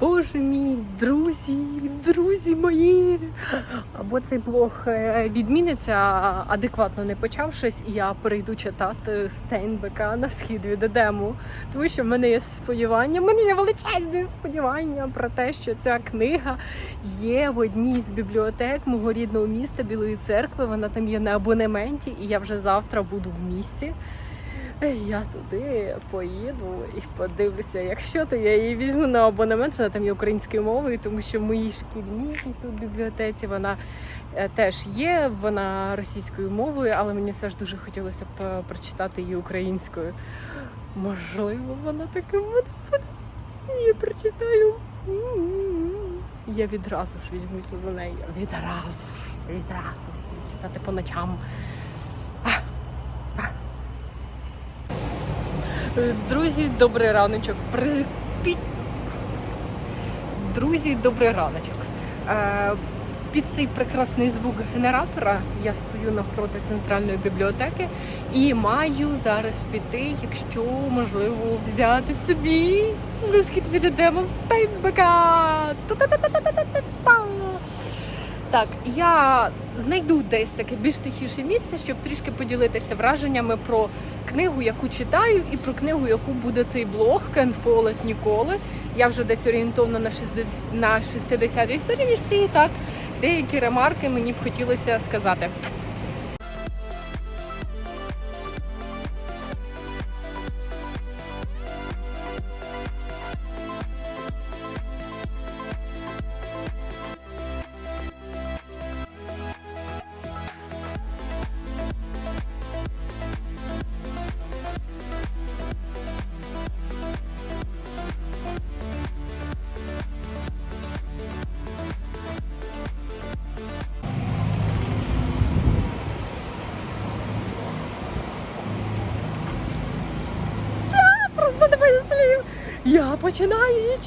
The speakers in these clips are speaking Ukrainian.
Боже мій, друзі, друзі мої. Або цей блог е, відміниться, адекватно не почавшись, і я перейду читати Стейнбека на схід від Едему. Тому що в мене є сподівання, в мене є величезне сподівання про те, що ця книга є в одній з бібліотек мого рідного міста Білої церкви. Вона там є на абонементі, і я вже завтра буду в місті. Я туди поїду і подивлюся. Якщо то я її візьму на абонемент, вона там є українською мовою, тому що в моїй шкільній тут бібліотеці вона е, теж є, вона російською мовою, але мені все ж дуже хотілося б е, прочитати її українською. Можливо, вона таке буде. Я прочитаю. Я відразу ж візьмуся за неї. Відразу ж, відразу ж буду читати по ночам. Друзі, добрий раночок. Друзі, добрий раночок. Е, Під цей прекрасний звук генератора я стою навпроти центральної бібліотеки і маю зараз піти, якщо можливо, взяти собі на схід від Стейнбека. Так, я знайду десь таке більш тихіше місце, щоб трішки поділитися враженнями про книгу, яку читаю, і про книгу, яку буде цей блог Кенфолет ніколи. Я вже десь орієнтовно на 60 на 60 сторіночці, і так деякі ремарки мені б хотілося сказати.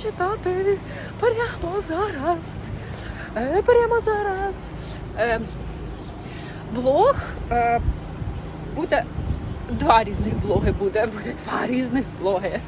Читати прямо зараз. Е, прямо зараз. Е, блог е, буде. Два різних блоги буде. Буде два різних блоги.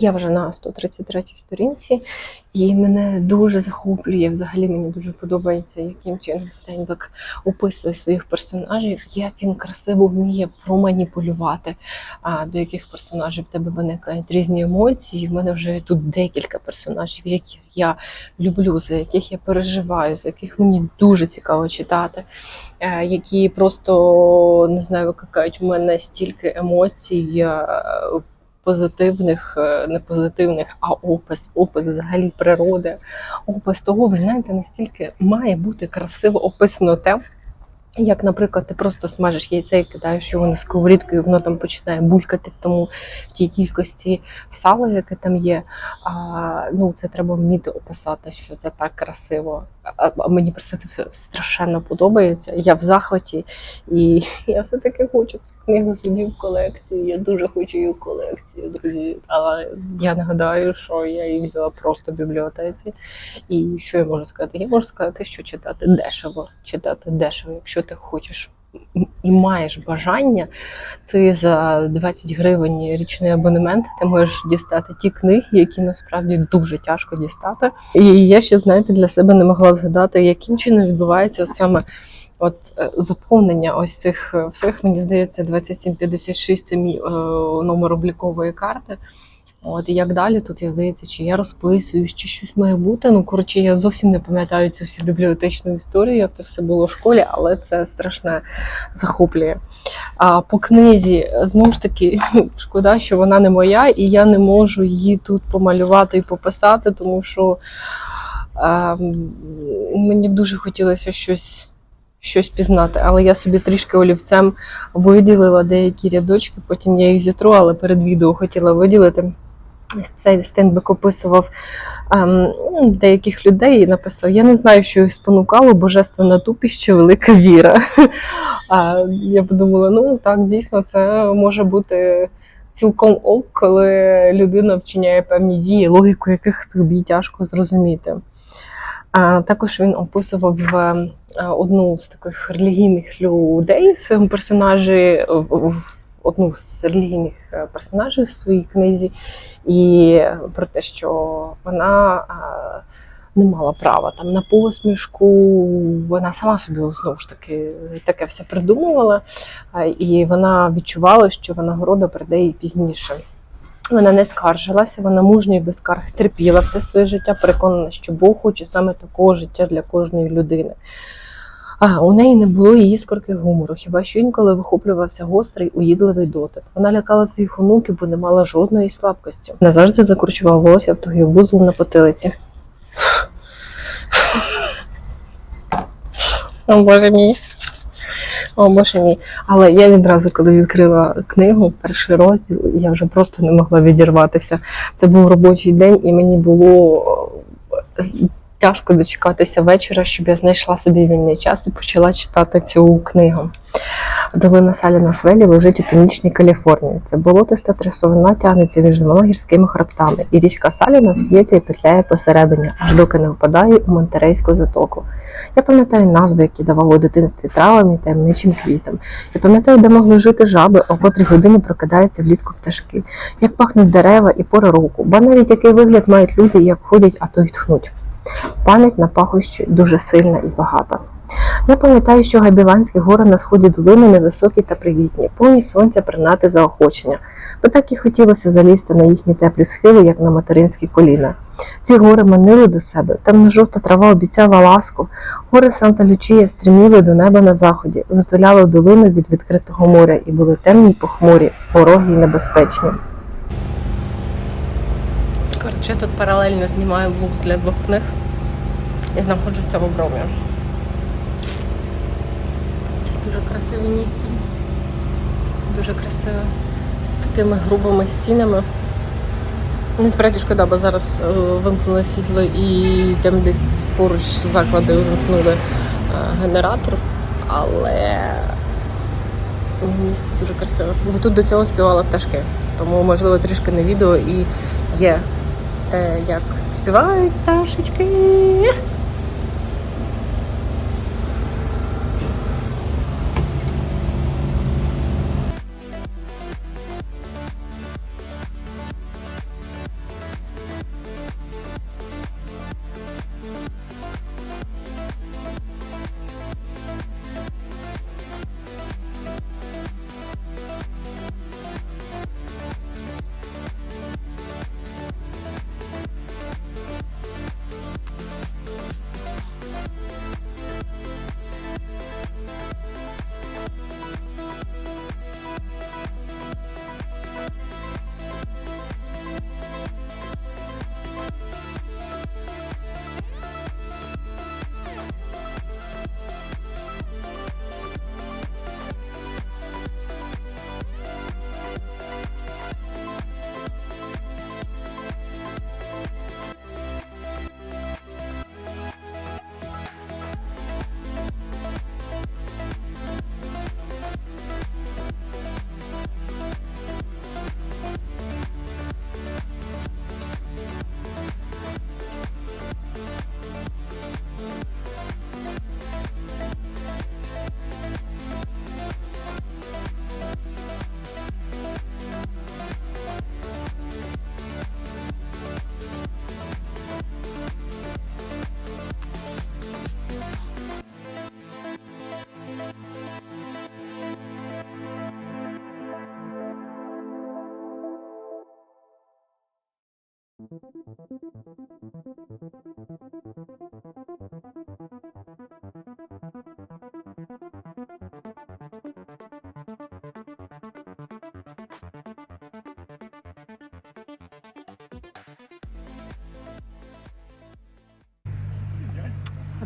Я вже на 133 сторінці, і мене дуже захоплює. Взагалі мені дуже подобається, яким чином Стейнбек описує своїх персонажів, як він красиво вміє проманіпулювати, а, до яких персонажів в тебе виникають різні емоції. В мене вже тут декілька персонажів, яких я люблю, за яких я переживаю, за яких мені дуже цікаво читати, е, які просто не знаю, викликають в мене стільки емоцій. Позитивних, е, не позитивних, а опис, опис взагалі природи, опис того, ви знаєте, настільки має бути красиво описано те. Як, наприклад, ти просто смажиш яйце і кидаєш його на сковорідку, і воно там починає булькати в тому в тій кількості сала, яке там є. А, ну, це треба вміти описати, що це так красиво. А, мені просто це все страшенно подобається. Я в захваті, і я все-таки хочу цю книгу собі в колекцію. Я дуже хочу її в колекцію, друзі. Але я нагадаю, що я її взяла просто в бібліотеці. І що я можу сказати? Я можу сказати, що читати дешево. Читати дешево, якщо ти хочеш і маєш бажання, ти за 20 гривень річний абонемент ти можеш дістати ті книги, які насправді дуже тяжко дістати. І я ще знаєте для себе не могла згадати, яким чином відбувається от саме. От е, заповнення ось цих е, всіх, мені здається, 2756 це мій е, номер облікової карти. От і як далі тут я здається, чи я розписуюсь, чи щось має бути. Ну коротше, я зовсім не пам'ятаю цю всю бібліотечну історію, як це все було в школі, але це страшне захоплює. А по книзі знову ж таки шкода, що вона не моя, і я не можу її тут помалювати і пописати, тому що е, мені б дуже хотілося щось. Щось пізнати, але я собі трішки олівцем виділила деякі рядочки, потім я їх зітру, але перед відео хотіла виділити. Цей стендбек описував ем, ну, деяких людей і написав: Я не знаю, що їх спонукало, божественна тупість чи велика віра. А я подумала, ну так, дійсно, це може бути цілком ок, коли людина вчиняє певні дії, логіку яких тобі тяжко зрозуміти. Також він описував е, одну з таких релігійних людей в своєму персонажі, одну з релігійних е, персонажів в своїй книзі, і про те, що вона е, не мала права там на посмішку, вона сама собі знову ж таки таке все придумувала, е, і вона відчувала, що винагорода прийде їй пізніше. Вона не скаржилася, вона мужньо і без скарг терпіла все своє життя, переконана, що Бог хоче саме такого життя для кожної людини. А, у неї не було її скорки гумору, хіба що інколи вихоплювався гострий, уїдливий дотик. Вона лякала своїх онуків, бо не мала жодної слабкості. Назавжди закручувала волосся в тугий вузол на потилиці. О, Боже мій. О, Боже мій. Але я відразу, коли відкрила книгу, перший розділ, я вже просто не могла відірватися. Це був робочий день, і мені було е, тяжко дочекатися вечора, щоб я знайшла собі вільний час і почала читати цю книгу. Долина Саліна Свелі лежить у північній Каліфорнії. Це болотиста трясовина тягнеться між двома гірськими хребтами, і річка Саліна сміється і петляє посередині, аж доки не впадає у Монтерейську затоку. Я пам'ятаю назви, які давав у дитинстві травам і таємничим квітам. Я пам'ятаю, де могли жити жаби, о котрій годині прокидаються влітку пташки, як пахнуть дерева і пори року, ба навіть який вигляд мають люди, як ходять, а то й тхнуть. Пам'ять на пахощі дуже сильна і багата. Я пам'ятаю, що Габіланські гори на сході долини невисокі та привітні, повні сонця принати заохочення, бо так і хотілося залізти на їхні теплі схили, як на материнські коліна. Ці гори манили до себе, темно-жовта трава обіцяла ласку, гори Санта Лючія стріміли до неба на заході, затуляли долину від відкритого моря і були темні похмурі, порогі й небезпечні. Коротше, тут паралельно знімаю блог для двох книг і знаходжуся в обромі. Це дуже красиве місце. Дуже красиве. З такими грубими стінами. Насправді шкода, бо зараз е, вимкнули світло і там десь поруч заклади вимкнули е, генератор, але місце дуже красиве. Бо тут до цього співали пташки. Тому, можливо, трішки на відео і є те, як співають пташечки.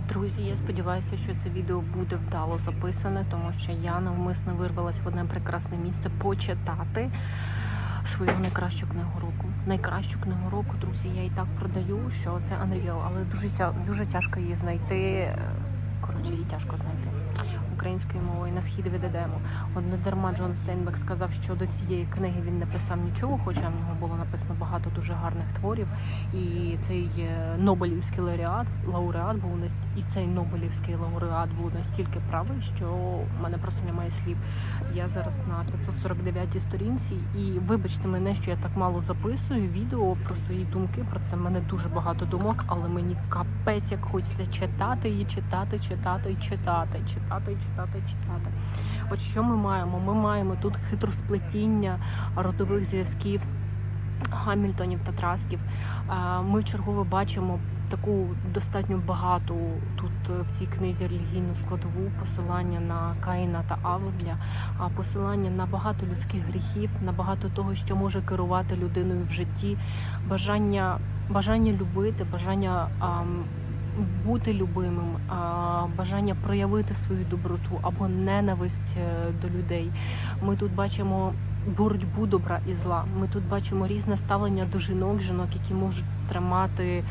Друзі, я сподіваюся, що це відео буде вдало записане, тому що я навмисно вирвалась в одне прекрасне місце почитати свою найкращу книгу року. Найкращу книгу року, друзі, я і так продаю, що це Unreal, але дуже дуже тяжко її знайти. Коротше, її тяжко знайти українською мовою на схід відійдемо. От не дарма Джон Стейнбек сказав, що до цієї книги він не писав нічого, хоча в нього було написано багато дуже гарних творів. І цей е, Нобелівський лауреат, лауреат був і цей Нобелівський лауреат був настільки правий, що в мене просто немає слів. Я зараз на 549 сторінці, і вибачте мене, що я так мало записую відео про свої думки. Про це в мене дуже багато думок, але мені капець як хочеться читати і читати, читати читати, читати і читати, і читати. От що ми маємо? Ми маємо тут хитросплетіння родових зв'язків. Гамільтонів та Трасків. Ми вчергове бачимо таку достатньо багату тут е, в цій книзі релігійну складову посилання на Каїна та Авеля, а посилання на багато людських гріхів, на багато того, що може керувати людиною в житті, бажання, бажання любити, бажання ам, бути любимим, бажання проявити свою доброту або ненависть е, до людей. Ми тут бачимо боротьбу добра і зла. Ми тут бачимо різне ставлення до жінок, жінок, які можуть тримати,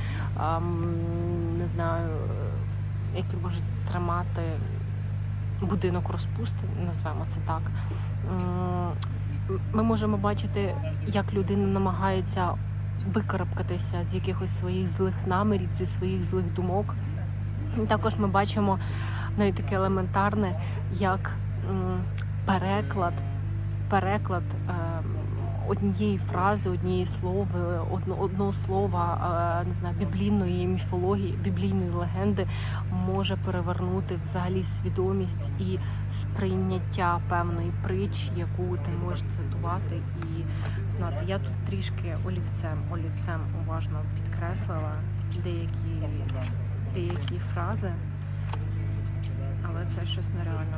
не знаю, які можуть тримати будинок розпусти, назвемо це так. Ми можемо бачити, як людина намагається викарабкатися з якихось своїх злих намірів, зі своїх злих думок. Також ми бачимо навіть таке елементарне, як переклад, переклад е, однієї фрази, однієї одно, одного слова, е, не знаю, біблійної міфології, біблійної легенди може перевернути взагалі свідомість і сприйняття певної притч, яку ти можеш цитувати і знати. Я тут трішки олівцем, олівцем уважно підкреслила деякі, деякі фрази, але це щось нереально.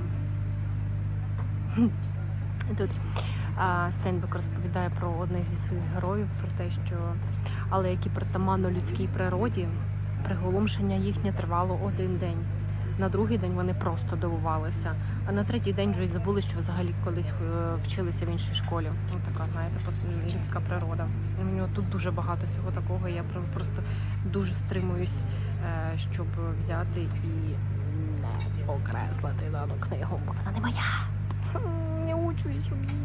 Тут а, Стейнбек розповідає про одних зі своїх героїв, про те, що але які притаманно людській природі, приголомшення їхнє тривало один день. На другий день вони просто дивувалися, а на третій день вже й забули, що взагалі колись е, вчилися в іншій школі. Ну така, знаєте, людська природа. У нього тут дуже багато цього такого. Я просто дуже стримуюсь, е, щоб взяти і не окреслити дану книгу, вона не моя. Не учу і собі.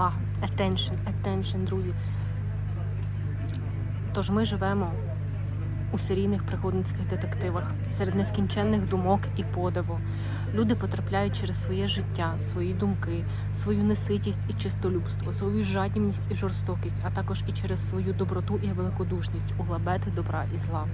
Увага, attention, attention, друзі. Тож ми живемо у серійних пригодницьких детективах серед нескінченних думок і подиву. Люди потрапляють через своє життя, свої думки, свою неситість і чистолюбство, свою жадібність і жорстокість, а також і через свою доброту і великодушність у глабети добра і зла.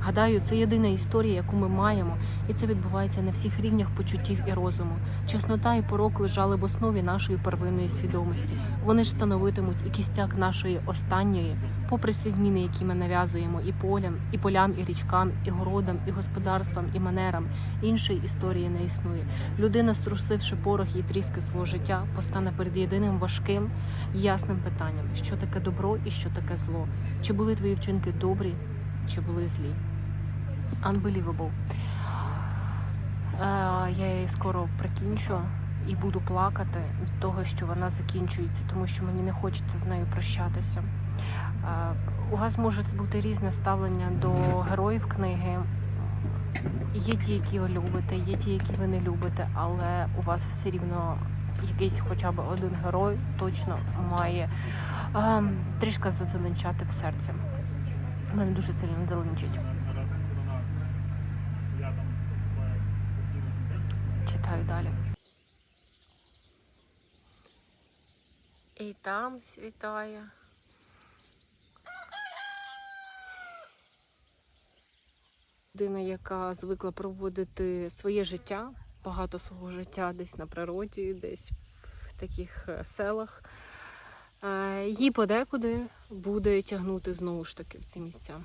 Гадаю, це єдина історія, яку ми маємо, і це відбувається на всіх рівнях почуттів і розуму. Чеснота і порок лежали в основі нашої первинної свідомості. Вони ж становитимуть і кістяк нашої останньої, попри всі зміни, які ми нав'язуємо і полям, і полям, і річкам, і городам, і господарствам, і манерам. Іншої історії не існує. Людина, струсивши порох і тріски свого життя, постане перед єдиним важким і ясним питанням: що таке добро і що таке зло. Чи були твої вчинки добрі, чи були злі? Unbelievable. Е, я її скоро прикінчу і буду плакати від того, що вона закінчується, тому що мені не хочеться з нею прощатися. У вас може бути різне ставлення до героїв книги. Є ті, які ви любите, є ті, які ви не любите, але у вас все рівно якийсь хоча б один герой точно має е, трішки зазеленчати в серці. Мене дуже сильно зеленчить. Читаю далі. І там світає. Людина, яка звикла проводити своє життя, багато свого життя десь на природі, десь в таких е, селах. Е, Її подекуди буде тягнути знову ж таки в ці місця.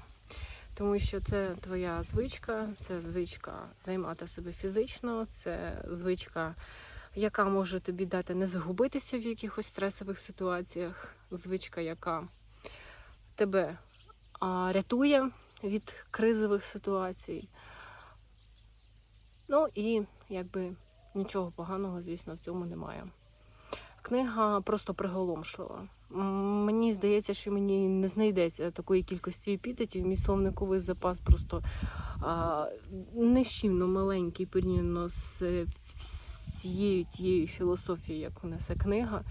Тому що це твоя звичка, це звичка займати себе фізично, це звичка, яка може тобі дати не загубитися в якихось стресових ситуаціях, звичка, яка тебе рятує від кризових ситуацій. Ну і якби нічого поганого, звісно, в цьому немає. Книга просто приголомшлива. Мені здається, що мені не знайдеться такої кількості епітетів. Мій словниковий запас просто а, нищівно маленький порівняно з е, всією тією філософією, яку несе книга.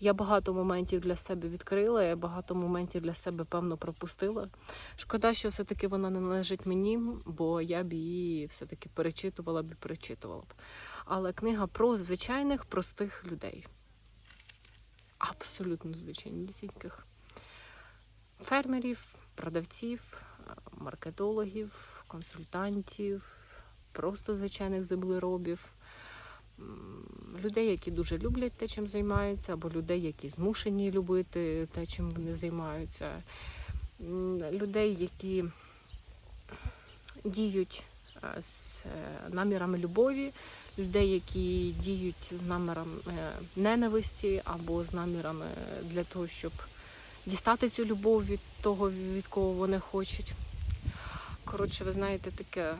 Я багато моментів для себе відкрила, я багато моментів для себе, певно, пропустила. Шкода, що все-таки вона не належить мені, бо я б її все-таки перечитувала б і перечитувала б. Але книга про звичайних простих людей. Абсолютно звичайнісіньких. Фермерів, продавців, маркетологів, консультантів, просто звичайних землеробів, людей, які дуже люблять те, чим займаються, або людей, які змушені любити те, чим вони займаються, людей, які діють е, з е, намірами любові, людей, які діють з наміром е, ненависті або з намірами для того, щоб дістати цю любов від того, від кого вони хочуть. Коротше, ви знаєте, таке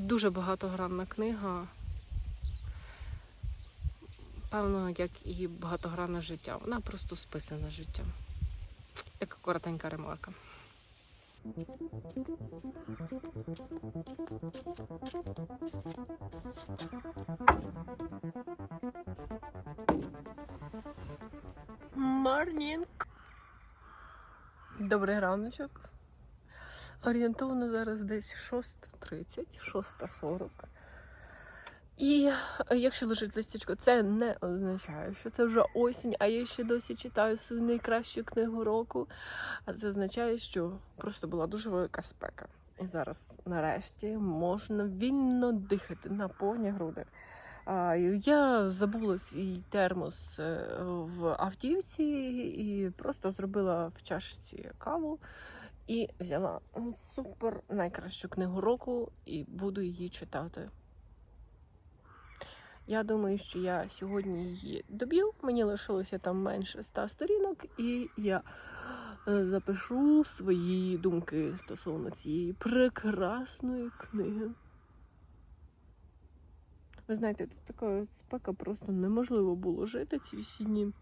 дуже багатогранна книга. Певно, як і багатогранне життя. Вона просто списана життям. Така коротенька ремарка. Марнінг. Добрий раночок. Орієнтовно зараз десь 6.30, 6.40. І е, якщо лежить листячко, це не означає, що це вже осінь, а я ще досі читаю свою найкращу книгу року. А це означає, що просто була дуже велика спека. І зараз, нарешті, можна вільно дихати на повні груди. Я забула свій термос е, в автівці і просто зробила в чашці каву і взяла супер найкращу книгу року і буду її читати. Я думаю, що я сьогодні її доб'ю. Мені лишилося там менше ста сторінок, і я е, запишу свої думки стосовно цієї прекрасної книги. Ви знаєте, тут така спека просто неможливо було жити ці всі дні.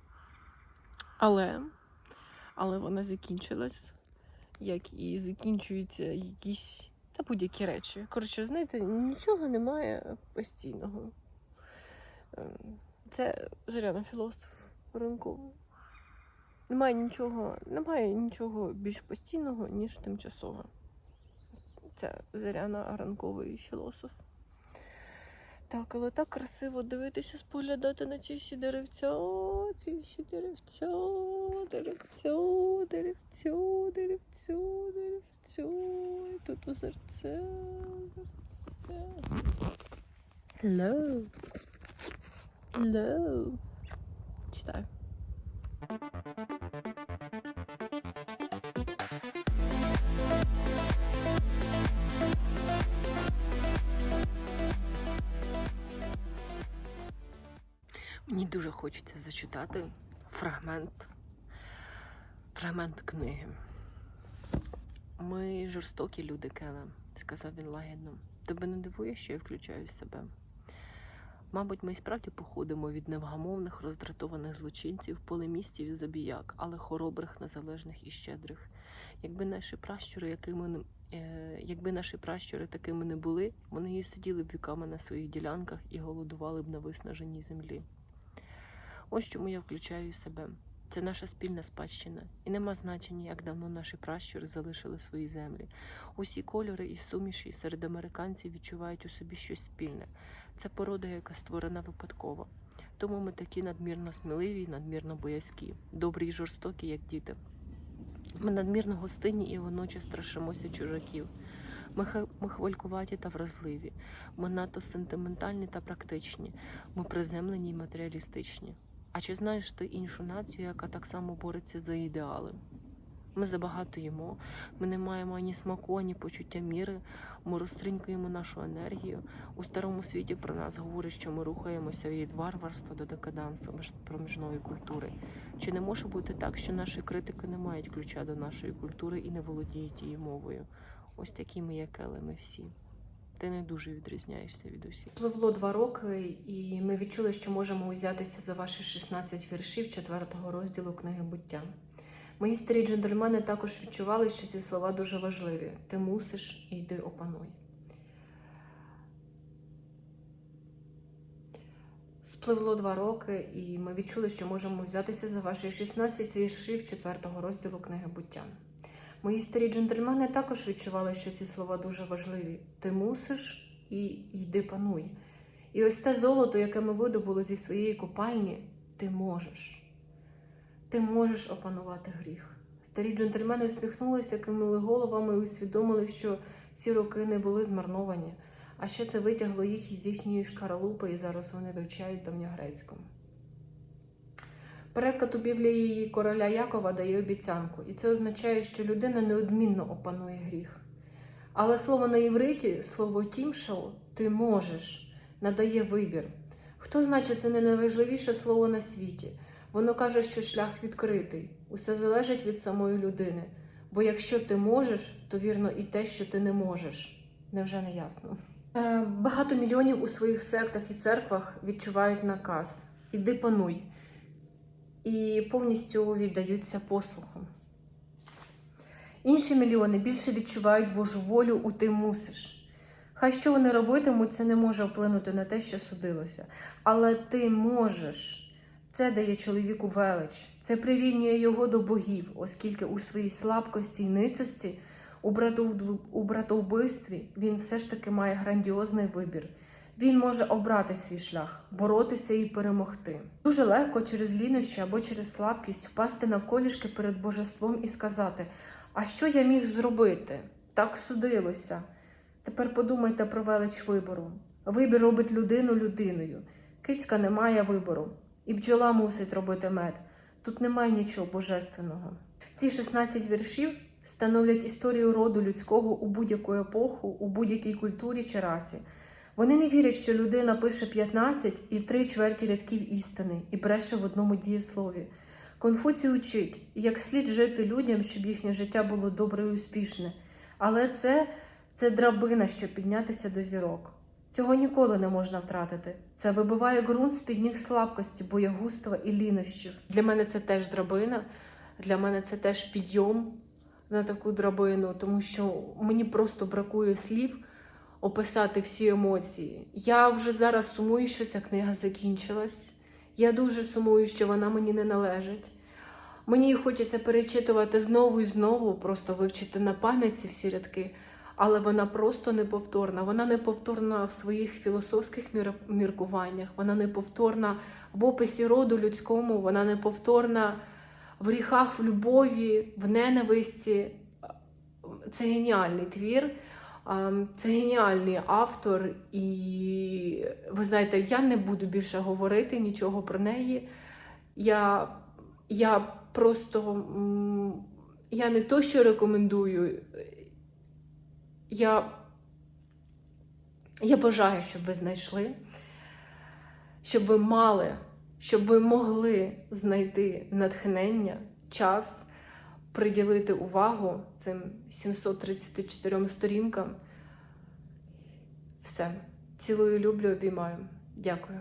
Але, але вона закінчилась, як і закінчуються якісь та будь-які речі. Коротше, знаєте, нічого немає постійного. Це зоряна філософ ринковий. Немає нічого, немає нічого більш постійного, ніж тимчасове. Це зоряна ранковий філософ. Так, але так красиво дивитися, споглядати на ці всі деревця, ці всі деревця, деревця, деревця, деревця, деревця. І тут озерце, озерце. Hello. Hello. Читаю. Мені дуже хочеться зачитати фрагмент, фрагмент книги. Ми жорстокі люди, Келе, сказав він лагідно. Тебе не дивує, що я включаю в себе. Мабуть, ми й справді походимо від невгамовних роздратованих злочинців, полемістів і забіяк, але хоробрих, незалежних і щедрих. Якби наші пращури, якими е, якби наші пращури такими не були, вони і сиділи б віками на своїх ділянках і голодували б на виснаженій землі. Ось чому я включаю себе. Це наша спільна спадщина, і нема значення, як давно наші пращури залишили свої землі. Усі кольори і суміші серед американців відчувають у собі щось спільне. Це порода, яка створена випадково. Тому ми такі надмірно сміливі і надмірно боязкі, добрі й жорстокі, як діти. Ми надмірно гостинні і водночас страшимося чужаків. Ми, ми хвалькуваті та вразливі. Ми надто сентиментальні та практичні. Ми приземлені й матеріалістичні. А чи знаєш ти іншу націю, яка так само бореться за ідеали? Ми забагато їмо, ми не маємо ані смаку, ані почуття міри, ми розтринькуємо нашу енергію. У старому світі про нас говорять, що ми рухаємося від варварства до декадансу проміжної культури. Чи не може бути так, що наші критики не мають ключа до нашої культури і не володіють її мовою? Ось такі ми, як ми всі. Ти не дуже відрізняєшся від усіх. Пливло два роки, і ми відчули, що можемо узятися за ваші 16 віршів четвертого розділу книги буття. Мої старі джентльмени також відчували, що ці слова дуже важливі. Ти мусиш і йди опануй. Спливло два роки, і ми відчули, що можемо взятися за ваші 16 віршів четвертого розділу книги буття. Мої старі джентльмени також відчували, що ці слова дуже важливі. Ти мусиш і йди пануй. І ось те золото, яке ми видобули зі своєї копальні, ти можеш. Ти можеш опанувати гріх. Старі джентльмени усміхнулися, кинули головами і усвідомили, що ці роки не були змарновані, а ще це витягло їх із їхньої шкаралупи, і зараз вони вивчають давньогрецьку. Переклад у Біблії короля Якова дає обіцянку, і це означає, що людина неодмінно опанує гріх. Але слово на івриті, слово тімшал, ти можеш, надає вибір. Хто значить це не найважливіше слово на світі? Воно каже, що шлях відкритий. Усе залежить від самої людини. Бо якщо ти можеш, то вірно і те, що ти не можеш. Невже не ясно? Е, Багато мільйонів у своїх сектах і церквах відчувають наказ іди пануй і повністю віддаються послуху. Інші мільйони більше відчувають Божу волю у ти мусиш. Хай що вони робитимуть, це не може вплинути на те, що судилося. Але ти можеш. Це дає чоловіку велич, це прирівнює його до богів, оскільки у своїй слабкості й ницості, у братовбивстві він все ж таки має грандіозний вибір. Він може обрати свій шлях, боротися і перемогти. Дуже легко через лінощі або через слабкість впасти навколішки перед божеством і сказати: А що я міг зробити? Так судилося. Тепер подумайте про велич вибору. Вибір робить людину людиною. Кицька не має вибору, і бджола мусить робити мед. Тут немає нічого божественного. Ці 16 віршів становлять історію роду людського у будь-яку епоху, у будь-якій культурі чи расі. Вони не вірять, що людина пише 15 і 3 чверті рядків істини і бреше в одному дієслові. Конфуцій учить, як слід жити людям, щоб їхнє життя було добре і успішне. Але це, це драбина, щоб піднятися до зірок. Цього ніколи не можна втратити. Це вибиває ґрунт з під ніг слабкості, боягузтва і лінощів. Для мене це теж драбина, для мене це теж підйом на таку драбину, тому що мені просто бракує слів описати всі емоції. Я вже зараз сумую, що ця книга закінчилась. Я дуже сумую, що вона мені не належить. Мені хочеться перечитувати знову і знову, просто вивчити на пам'ять ці всі рядки, але вона просто неповторна. Вона неповторна в своїх філософських міркуваннях, вона неповторна в описі роду людському, вона неповторна в гріхах, в любові, в ненависті. Це геніальний твір. Це геніальний автор, і ви знаєте, я не буду більше говорити нічого про неї. Я, я просто я не то, що рекомендую. Я, я бажаю, щоб ви знайшли, щоб ви мали, щоб ви могли знайти натхнення, час приділити увагу цим 734 сторінкам. Все. Цілую, люблю, обіймаю. Дякую.